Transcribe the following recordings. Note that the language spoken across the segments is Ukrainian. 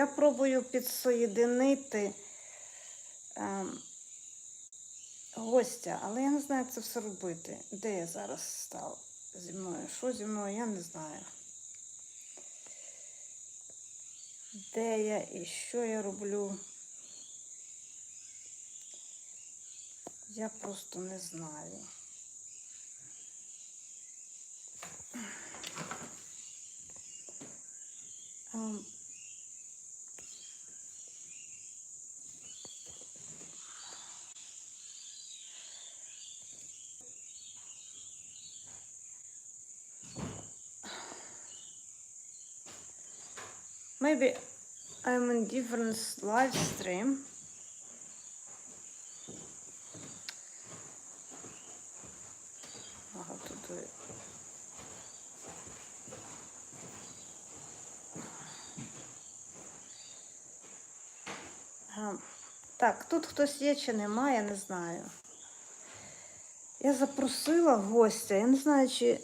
Я пробую підсоєдинити ем, гостя, але я не знаю, як це все робити. Де я зараз став зі мною? Що зі мною, я не знаю. Де я і що я роблю? Я просто не знаю. Ем, Maybe I'm in different live stream. Так, тут хтось є чи немає, я не знаю. Я запросила гостя, я не знаю, чи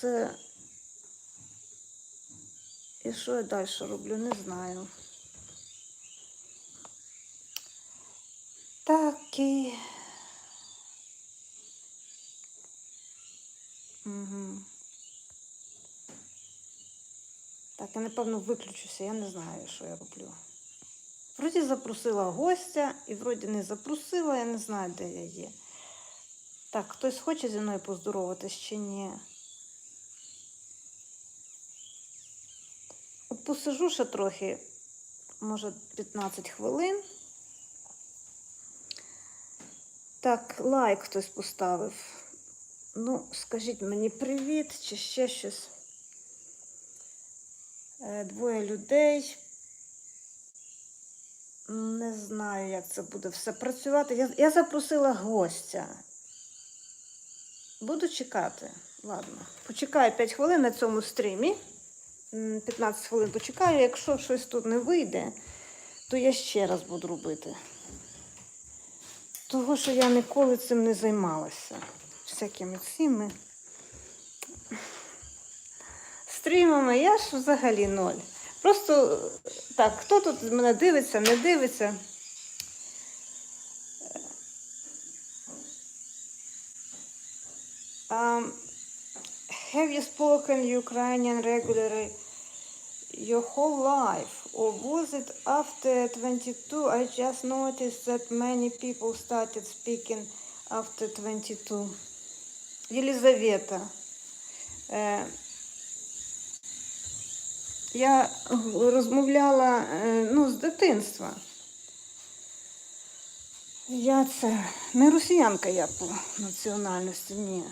це. І що я далі роблю, не знаю. Так і. Угу. Так, я напевно виключуся, я не знаю, що я роблю. Вроді запросила гостя, і вроді не запросила, я не знаю, де я є. Так, хтось хоче зі мною поздороватись чи ні? Посижу ще трохи, може 15 хвилин. Так, лайк хтось поставив. Ну, скажіть мені привіт чи ще щось. Е, Двоє людей. Не знаю, як це буде все працювати. Я, я запросила гостя. Буду чекати. Ладно, почекаю 5 хвилин на цьому стрімі. М, 15 хвилин почекаю. Якщо щось тут не вийде, то я ще раз буду робити. Того, що я ніколи цим не займалася. Всякими цими стрімами я ж взагалі ноль. Просто так, хто тут мене дивиться, не дивиться. Um, have you spoken Ukrainian regularly your whole life? Or was it after 22? I just noticed that many people started speaking after 22. Єлизавета. Е, я розмовляла е, ну, з дитинства. Я це не росіянка я по національності, ні.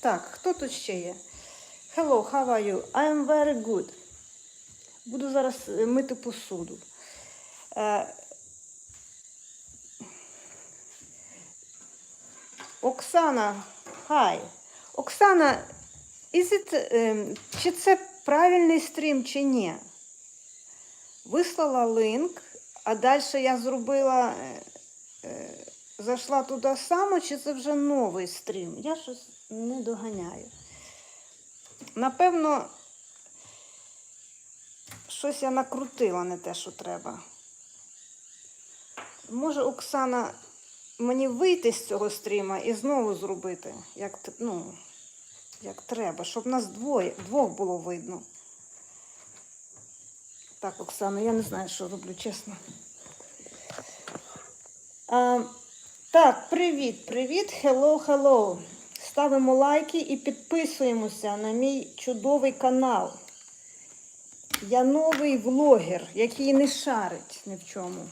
Так, хто тут ще є? Hello, how are you? I am very good. Буду зараз е, мити посуду. Е, Оксана, hi. Оксана, is it, ем, чи це правильний стрім, чи ні? Вислала линк, а далі я зробила, е, е, зайшла туди само, чи це вже новий стрім? Я щось не доганяю. Напевно, щось я накрутила не те, що треба. Може, Оксана, мені вийти з цього стріма і знову зробити, як, ну, як треба, щоб нас двоє, двох було видно. Так, Оксана, я не знаю, що роблю, чесно. А, так, привіт, привіт, hello, hello. Ставимо лайки і підписуємося на мій чудовий канал. Я новий влогер, який не шарить ні в чому.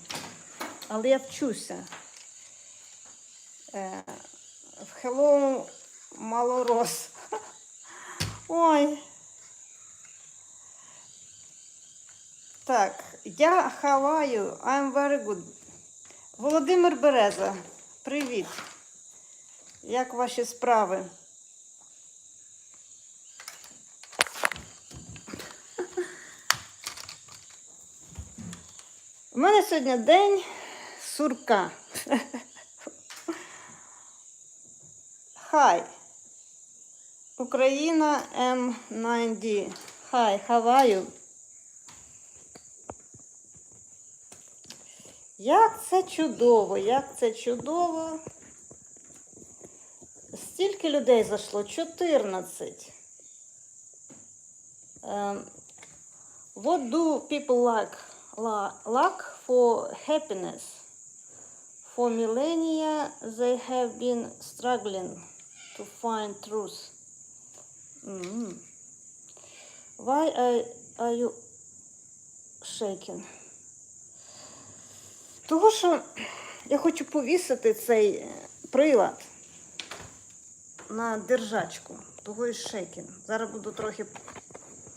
Але я вчуся. Е, в Hello Малорос. Ой. Так, я хаваю. I'm very good. Володимир Береза, привіт. Як ваші справи? Мене сьогодні день сурка. Хай. Україна М9D. Hi, how are you? Як це чудово, як це чудово. Стільки людей зайшло? 14. Ем, what do people like? Lack for happiness? For millennia they have been struggling to find truth. Мгм. Why are, are you shaking? Того, що я хочу повісити цей е, прилад на держачку. Того і шейкін. Зараз буду трохи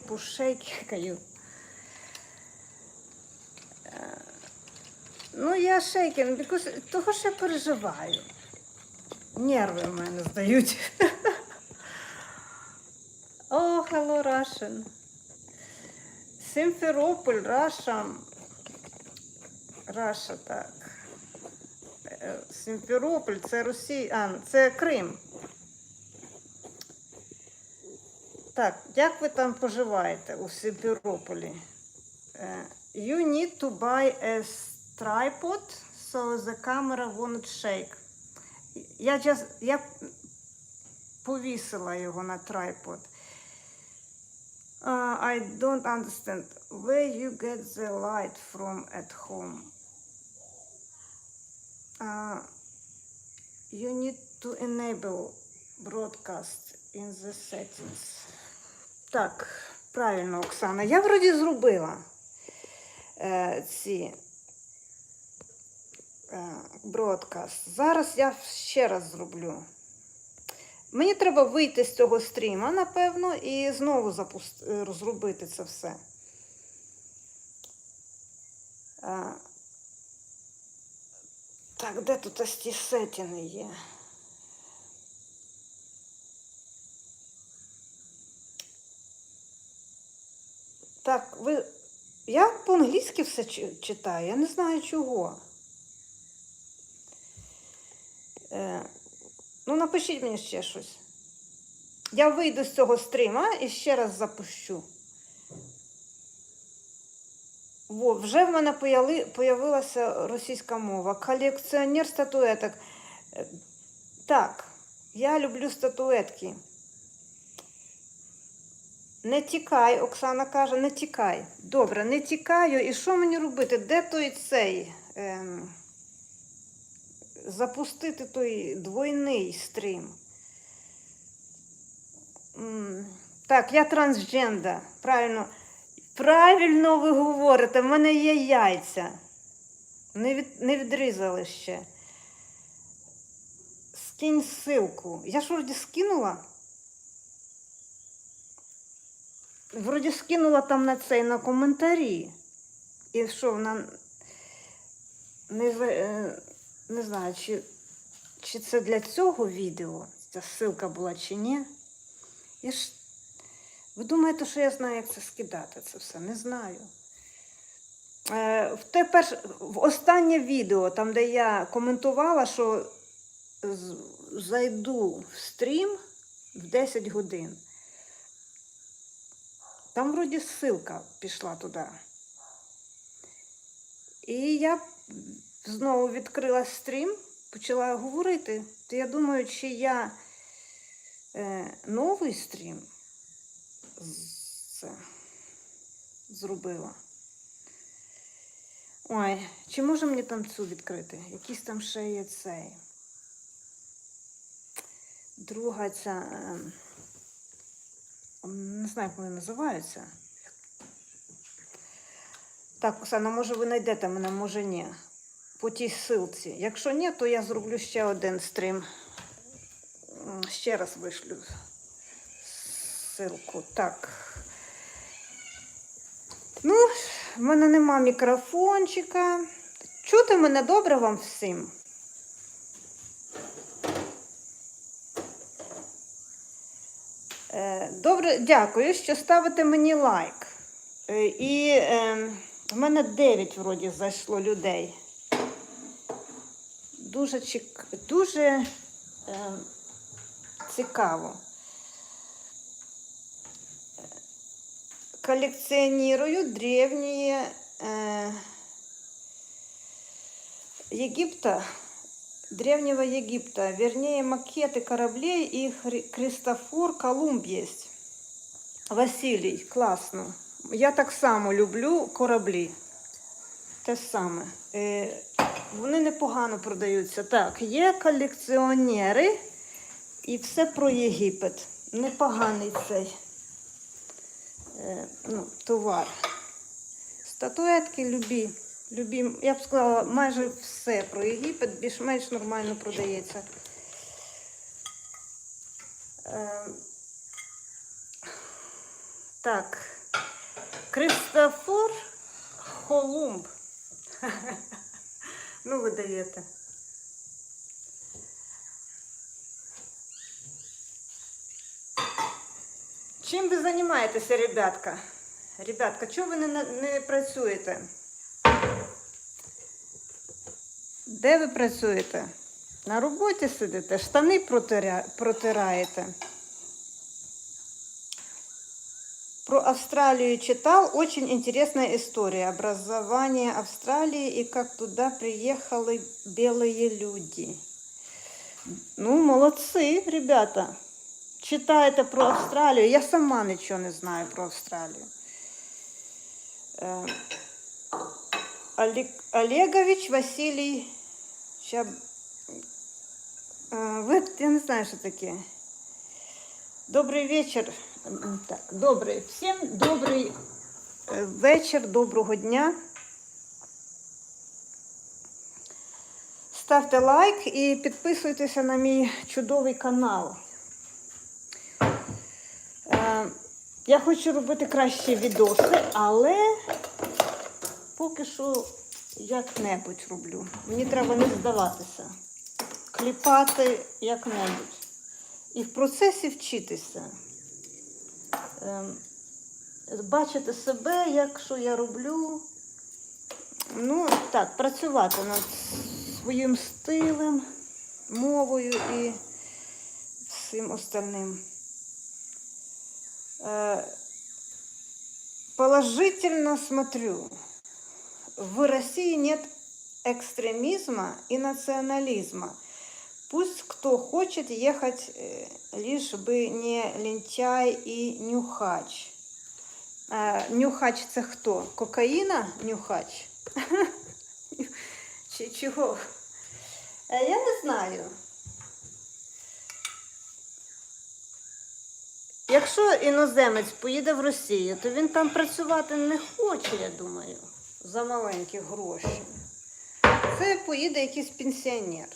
пошейкаю. Ну, я шейкін, because, того, я переживаю. Нерви в мене здають. О, hello, Russian. Симферополь, Раша. Раша, так. Е, Симферополь, це Росія. А, це Крим. Так, як ви там поживаєте у Симферополі? Е, You need to buy a tripod so the camera won't shake. Я, just, я повісила його на трайпод. Uh, I don't understand where you get the light from at home. Uh, you need to enable broadcast in the settings. Так, правильно, Оксана. Я вроді зробила е, ці е, бродкаст. Зараз я ще раз зроблю. Мені треба вийти з цього стріма, напевно, і знову запуст... е, розробити це все. Е, так, де тут ось ті сетінги є? Так, ви. Я по-англійськи все читаю, я не знаю чого. Е, ну, напишіть мені ще щось. Я вийду з цього стрима і ще раз запущу. Во, вже в мене появилася російська мова. Колекціонер статуеток. Е, Так, я люблю статуетки. Не тікай, Оксана каже, не тікай. Добре, не тікаю. І що мені робити? Де той цей? Ем, запустити той двойний стрім. Так, я трансгендер. Правильно. Правильно ви говорите, в мене є яйця. Не, від, не відрізали ще. Скинь ссылку. Я ж вроді скинула. Вроді скинула там на цей на коментарі. І що вона не, е, не знаю, чи, чи це для цього відео ця ссылка була чи ні. Я ж... Ви думаєте, що я знаю, як це скидати це все? Не знаю. Е, в, те перш... в останнє відео, там, де я коментувала, що зайду в стрім в 10 годин. Там вроді ссылка пішла туди. І я знову відкрила стрім, почала говорити. То я думаю, чи я е, новий стрім з- зробила. Ой, чи може мені там цю відкрити? Якийсь там ще є цей. Друга ця. ем, не знаю, як вони називаються. Так, Оксана, може ви знайдете мене, може ні. По тій силці. Якщо ні, то я зроблю ще один стрім. Ще раз вишлю ссылку. Так. Ну, в мене нема мікрофончика. Чути мене добре вам всім? Е, Добре, дякую, що ставите мені лайк. Е, І е, в мене 9 вроді зайшло людей. Дуже, чек... дуже е, цікаво. Колекціоную древні е, Египта, древнего Египта, вернее макеты кораблей и Хри- Христофор Колумб есть. Василій, класно. Я так само люблю кораблі. Те саме. Е, вони непогано продаються. Так, є колекціонери і все про Єгипет. Непоганий цей е, ну, товар. Статуетки любі. любі. Я б сказала, майже все про Єгипет більш-менш нормально продається. Е, так. Кристофор Холумб. Ну, ви даєте. Чим ви займаєтеся, ребятка? Ребятка, чого ви не, не працюєте? Де ви працюєте? На роботі сидите, штани протиря... протираєте. Про Австралию читал. Очень интересная история. Образование Австралии и как туда приехали белые люди. Ну, молодцы, ребята. Читаєте про Австралію. Я сама нічого не знаю про Австралію. Е, Олег- Олегович Василій Щаб... Е, Ви, я не знаю, що таке. Добрий вечір. Так, добрий. Всім добрий е, вечір, доброго дня. Ставте лайк і підписуйтеся на мій чудовий канал. Е, Я хочу робити кращі відоси, але поки що як-небудь роблю. Мені треба не здаватися. Кліпати як-небудь. І в процесі вчитися. Ем, Бачити себе, як що я роблю. Ну, так, працювати над своїм стилем, мовою і всім остальним. Э, Положительно смотрю. В России нет экстремизма и национализма. Пусть кто хочет ехать, э, лишь бы не лентяй и нюхач. А, нюхач це хто? Кокаїна нюхач? Чи чого? Я не знаю. Якщо іноземець поїде в Росію, то він там працювати не хоче, я думаю, за маленькі гроші. Це поїде якийсь пенсіонер.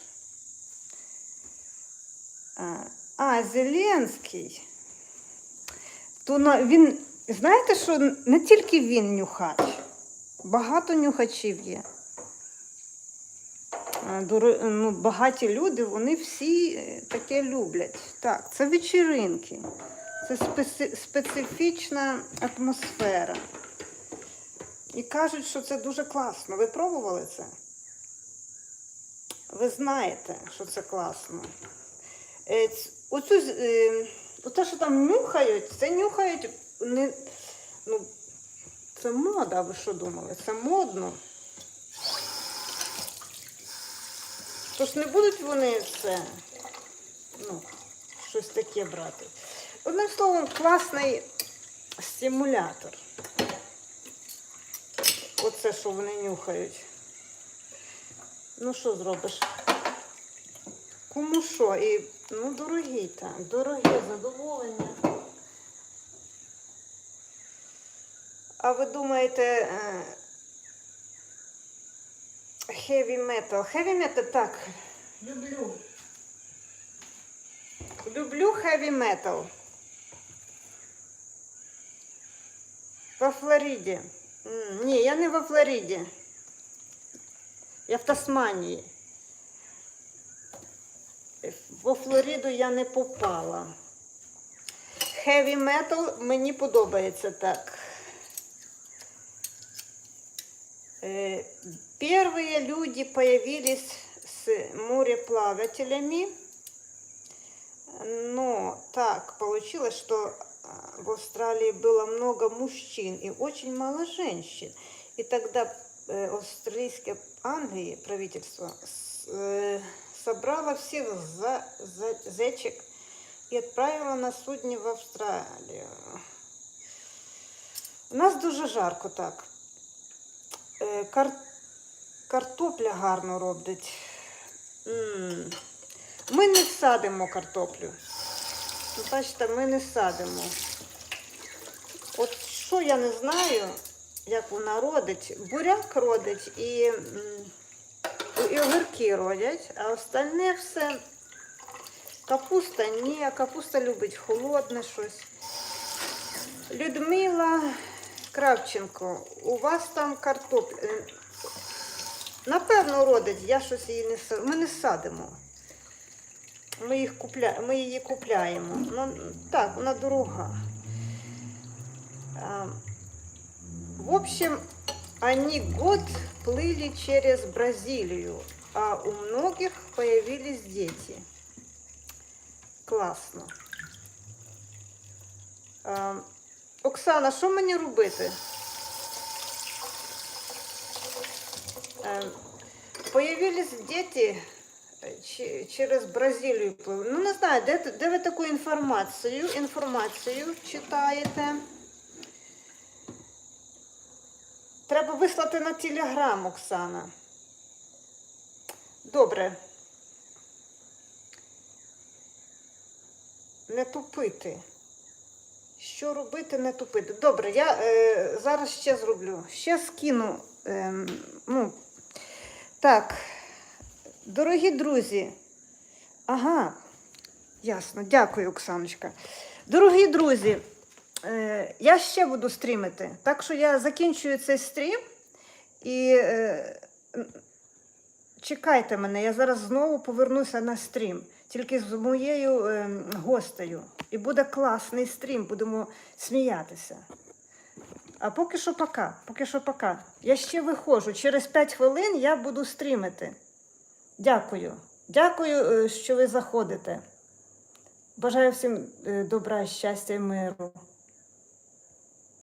А, Зеленський. То він, знаєте, що не тільки він нюхач, багато нюхачів є. Ну, багаті люди, вони всі е, таке люблять. Так, це вечіринки. Це специ- специфічна атмосфера. І кажуть, що це дуже класно. Ви пробували це? Ви знаєте, що це класно. Е, Оцю, е, що там нюхають, це нюхають не. Ну, це мода, ви що думали? Це модно. Тож не будуть вони це, ну, щось таке брати. Одним словом, класний стимулятор. Оце, що вони нюхають. Ну, що зробиш? Кому що? І, ну, дорогі там, дороге задоволення. А ви думаєте, heavy metal? Heavy metal, так, люблю. Люблю heavy metal. Во Флориді. Ні, я не во Флориді. Я в Тасманії. Во Флориду я не попала. Heavy metal мені подобається так. Э, Первые люди появились с мореплавателями, но так получилось, что а, в Австралии было много мужчин и очень мало женщин. И тогда э, австралийской Англии правительство с- э, всех за, за- зечек и отправило на судні в Австралію. У нас дуже жарко так. Е, Кар... Картопля гарно робить. М. Ми не садимо картоплю. Бачите, ми не садимо. От що я не знаю, як вона родить. Буряк родить і, м, і огірки родять, а остальне все капуста ні, капуста любить холодне щось. Людмила Кравченко, у вас там картопля. е, Напевно, родить, я щось її не садимо. Ми не садимо. Ми, їх купля... ми її купляємо. Ну, так, вона дорога. А, В общем, они год плыли через Бразилию, а у многих появились дети. Класно. А, Оксана, що мені робити? Е, Появились дети е, че- через Бразилію. пливли. Ну, не знаю, де, ти- де ви таку інформацію, інформацію читаєте? Треба вислати на телеграм, Оксана. Добре. Не тупити. Що робити, не тупити. Добре, я е, зараз ще зроблю. Ще скину. ем, ну, так, дорогі друзі. Ага, ясно, дякую, Оксаночка. Дорогі друзі, е, я ще буду стрімити. Так що я закінчую цей стрім і е, чекайте мене, я зараз знову повернуся на стрім, тільки з моєю е, гостею. І буде класний стрім, будемо сміятися. А поки що пока, поки що пока. Я ще виходжу. Через 5 хвилин я буду стрімити. Дякую. Дякую, е, що ви заходите. Бажаю всім е, добра, щастя і миру.